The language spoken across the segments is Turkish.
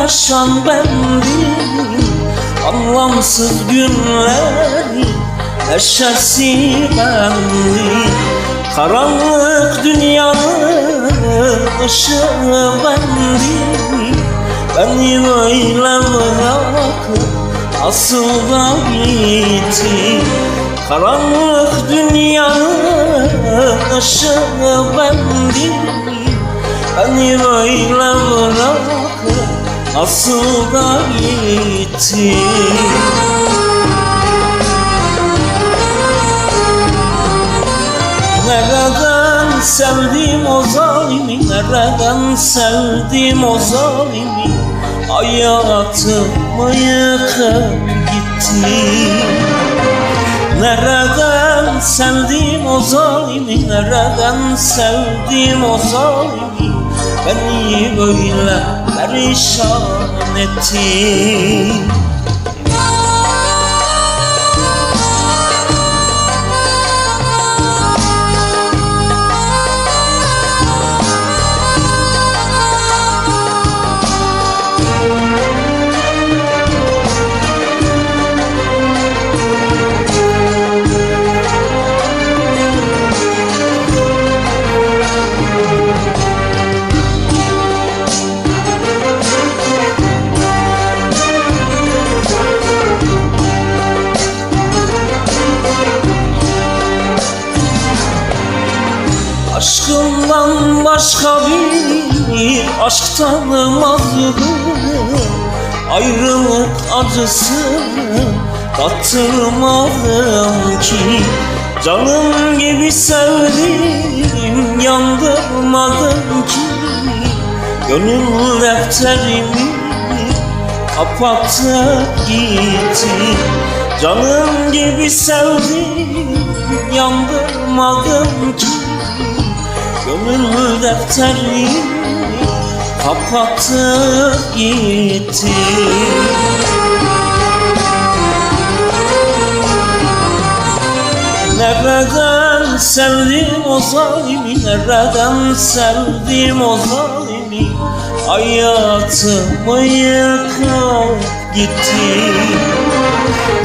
yaşan bendim Anlamsız günleri neşesi bendim. Karanlık dünyanın ışığı bendim. Beni böyle bırakıp nasıl da gitti Karanlık dünyanın ışığı bendim. Beni böyle bırakıp nasıl da gitti? Nereden sevdim o zalimi? Nereden sevdim o zalimi? Hayatımı yıkıp gitti? Nereden sevdim o zalimi? Nereden sevdim o zalimi Beni böyle perişan etti Başka bir aşk tanımazdım Ayrılık acısını tattırmadım ki. Canım gibi sevdim yandırmadım ki. Gönül defterimi kapattı gitti. Canım gibi sevdim yandırmadım ki Gönül defterimi kapattı gitti Nereden sevdim o zalimi Nereden sevdim o zalimi? Hayatımı yıkıp gitti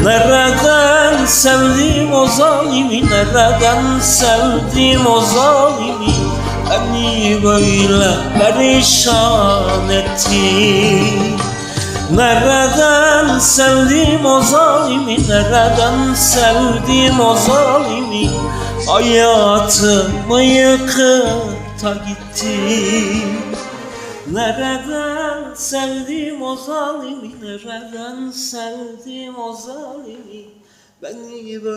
Nereden sevdim o zalimi Nereden sevdim o zalimi Beni böyle perişan etti. Nereden sevdim o zalimi Nereden sevdim o zalimi? Hayatımı yıkıp da gitti. Nereden sevdim o zalimi Nereden sevdim o zalimi? Beni böyle